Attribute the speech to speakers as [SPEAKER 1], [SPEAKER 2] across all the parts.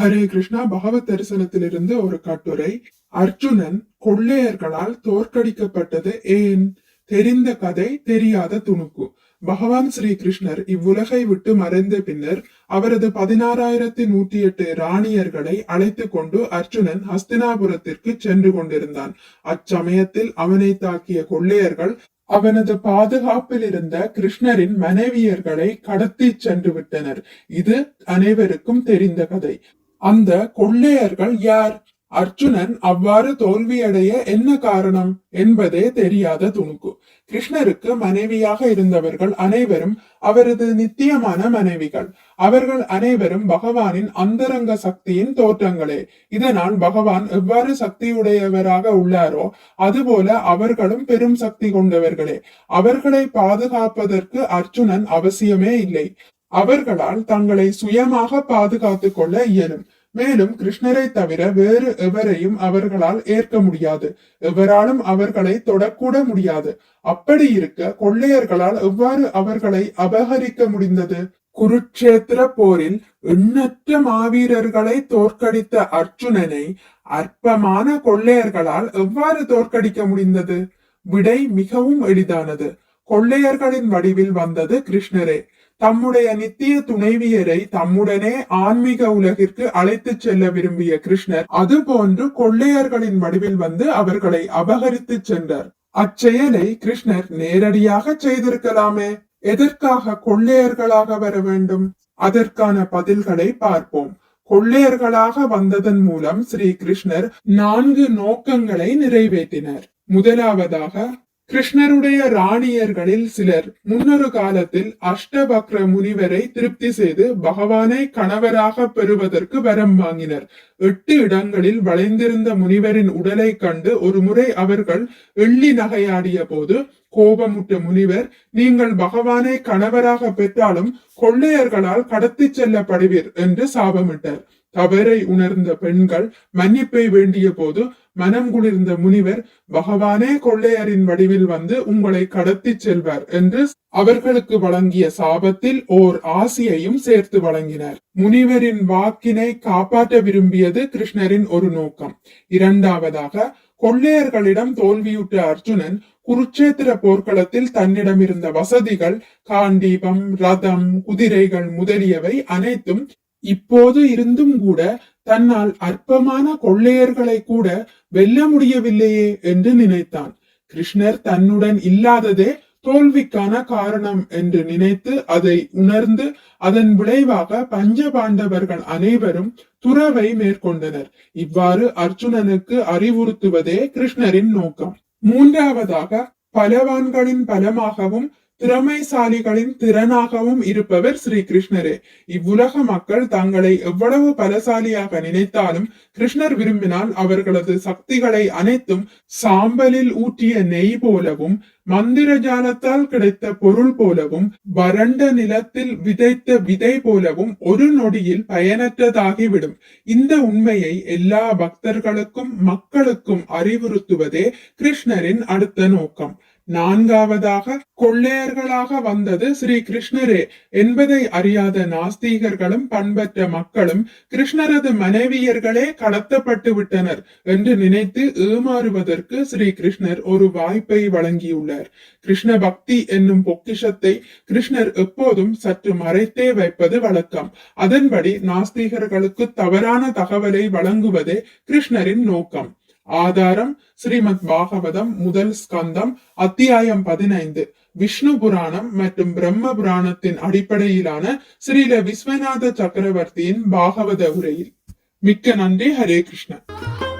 [SPEAKER 1] ஹரே கிருஷ்ணா பகவத் தரிசனத்திலிருந்து ஒரு கட்டுரை. அர்ஜுனன் கொள்ளையர்களால் தோற்கடிக்கப்பட்டது ஏன்? தெரிந்த கதை தெரியாத துணுக்கு. பகவான் ஸ்ரீ கிருஷ்ணர் இவ்வுலகை விட்டு மறைந்த பின்னர் அவரது பதினாறாயிரத்தி நூற்றி எட்டு ராணியர்களை அழைத்து கொண்டு அர்ஜுனன் ஹஸ்தினாபுரத்திற்கு சென்று கொண்டிருந்தான். அச்சமயத்தில் அவனை தாக்கிய கொள்ளையர்கள் அவனது பாதுகாப்பில் இருந்த கிருஷ்ணரின் மனைவியர்களை கடத்தி சென்று விட்டனர். இது அனைவருக்கும் தெரிந்த கதை. அந்த கொள்ளையர்கள் யார்? அர்ஜுனன் அவ்வாறு தோல்வியடைய என்ன காரணம் என்பதே தெரியாத துணுக்கு. கிருஷ்ணருக்கு மனைவியாக இருந்தவர்கள் அனைவரும் அவரது நித்தியமான மனைவிகள். அவர்கள் அனைவரும் பகவானின் அந்தரங்க சக்தியின் தோற்றங்களே. இதனால் பகவான் எவ்வாறு சக்தியுடையவராக உள்ளாரோ அதுபோல அவர்களும் பெரும் சக்தி கொண்டவர்களே. அவர்களை பாதுகாப்பதற்கு அர்ஜுனன் அவசியமே இல்லை. அவர்களால் தங்களை சுயமாக பாதுகாத்துக் கொள்ள இயலும். மேலும் கிருஷ்ணரை தவிர வேறு எவரையும் அவர்களால் ஏற்க முடியாது. எவராலும் அவர்களை தொடக்கூட முடியாது. அப்படி இருக்க கொள்ளையர்களால் எவ்வாறு அவர்களை அபகரிக்க முடிந்தது? குருட்சேத்திர போரில் எண்ணற்ற மாவீரர்களை தோற்கடித்த அர்ஜுனனை அற்பமான கொள்ளையர்களால் எவ்வாறு தோற்கடிக்க முடிந்தது? விடை மிகவும் எளிதானது. கொள்ளையர்களின் வடிவில் வந்தது கிருஷ்ணரே. தம்முடைய நித்திய துணைவியரை தம்முடனே ஆன்மீக உலகிற்கு அழைத்து செல்ல விரும்பிய கிருஷ்ணர் அதுபோன்று கொள்ளையர்களின் வடிவில் வந்து அவர்களை அபகரித்து சென்றார். அச்செயலை கிருஷ்ணர் நேரடியாக செய்திருக்கலாமே? எதற்காக கொள்ளையர்களாக வர வேண்டும்? அதற்கான பதில்களை பார்ப்போம். கொள்ளையர்களாக வந்ததன் மூலம் ஸ்ரீ கிருஷ்ணர் நான்கு நோக்கங்களை நிறைவேற்றினர். முதலாவதாக கிருஷ்ணருடைய ராணியர்களில் சிலர் முன்னொரு காலத்தில் அஷ்டபக்ர முனிவரை திருப்தி செய்து பகவானை கணவராக பெறுவதற்கு வரம் வாங்கினர். எட்டு இடங்களில் வளைந்திருந்த முனிவரின் உடலை கண்டு ஒரு முறை அவர்கள் எள்ளி நகையாடிய போது கோபமுட்ட முனிவர் நீங்கள் பகவானை கணவராக பெற்றாலும் கொள்ளையர்களால் கடத்தி செல்லப்படுவீர் என்று சாபமிட்டார். தவறை உணர்ந்த பெண்கள் மன்னிப்பை வேண்டிய போது மனம் குளிர்ந்த முனிவர் பகவானே கொள்ளையரின் வடிவில் வந்து உங்களை கடத்தி செல்வார் என்று அவர்களுக்கு வழங்கிய சாபத்தில் ஓர் ஆசியையும் சேர்த்து வழங்கினார். முனிவரின் வாக்கினை காப்பாற்ற விரும்பியது கிருஷ்ணரின் ஒரு நோக்கம். இரண்டாவதாக கொள்ளையர்களிடம் தோல்வியுற்ற அர்ஜுனன் குருட்சேத்திர போர்க்களத்தில் தன்னிடமிருந்த வசதிகள் காண்டீபம் ரதம் குதிரைகள் முதலியவை அனைத்தும் இப்போது இருந்தும் கூட தன்னால் அற்பமான கொள்ளையர்களை கூட வெல்ல முடியவில்லையே என்று நினைத்தான். கிருஷ்ணர் தன்னுடன் இல்லாததே தோல்விக்கான காரணம் என்று நினைத்து அதை உணர்ந்து அதன் விளைவாக பஞ்ச பாண்டவர்கள் அனைவரும் துறவை மேற்கொண்டனர். இவ்வாறு அர்ஜுனனுக்கு அறிவுறுத்துவதே கிருஷ்ணரின் நோக்கம். மூன்றாவதாக பலவான்களின் பலமாகவும் திறமைசாலிகளின் திறனாகவும் இருப்பவர் ஸ்ரீ கிருஷ்ணரே இவ்வுலக மக்கள் தங்களை எவ்வளவு பலசாலியாக நினைத்தாலும் கிருஷ்ணர் விரும்பினால் அவர்களது சக்திகளை அனைத்தும் சாம்பலில் ஊற்றிய நெய் போலவும் மந்திர ஜாலத்தால் கிடைத்த பொருள் போலவும் வறண்ட நிலத்தில் விதைத்த விதை போலவும் ஒரு நொடியில் பயனற்றதாகிவிடும். இந்த உண்மையை எல்லா பக்தர்களுக்கும் மக்களுக்கும் அறிவுறுத்துவதே கிருஷ்ணரின் அடுத்த நோக்கம். நான்காவதாக கொள்ளையர்களாக வந்தது ஸ்ரீ கிருஷ்ணரே என்பதை அறியாத நாஸ்தீகர்களும் பண்பற்ற மக்களும் கிருஷ்ணரது மனைவியர்களே கடத்தப்பட்டு விட்டனர் என்று நினைத்து ஏமாறுவதற்கு ஸ்ரீ கிருஷ்ணர் ஒரு வாய்ப்பை வழங்கியுள்ளார். கிருஷ்ண பக்தி என்னும் பொக்கிஷத்தை கிருஷ்ணர் எப்போதும் சற்று மறைத்தே வைப்பது வழக்கம். அதன்படி நாஸ்தீகர்களுக்கு தவறான தகவலை வழங்குவதே கிருஷ்ணரின் நோக்கம். ஆதாரம் ஸ்ரீமத் பாகவதம் முதல் ஸ்கந்தம் அத்தியாயம் பதினைந்து. விஷ்ணு புராணம் மற்றும் பிரம்ம புராணத்தின் அடிப்படையிலான ஸ்ரீல விஸ்வநாத சக்கரவர்த்தியின் பாகவத உரையில். மிக்க நன்றி ஹரே கிருஷ்ணன்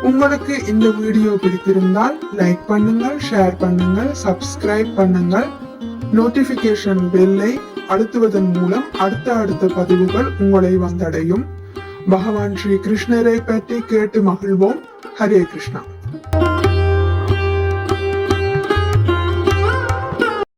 [SPEAKER 1] உங்களுக்கு இந்த வீடியோ பிடித்திருந்தால் லைக் பண்ணுங்கள் ஷேர் பண்ணுங்கள் சப்ஸ்கிரைப் பண்ணுங்கள். நோட்டிபிகேஷன் பெல்லை அழுத்துவதன் மூலம் அடுத்த அடுத்த பதிவுகள் உங்களை வந்தடையும். பகவான் ஸ்ரீ கிருஷ்ணரை பற்றி கேட்டு மகிழ்வோம். ஹரே கிருஷ்ணா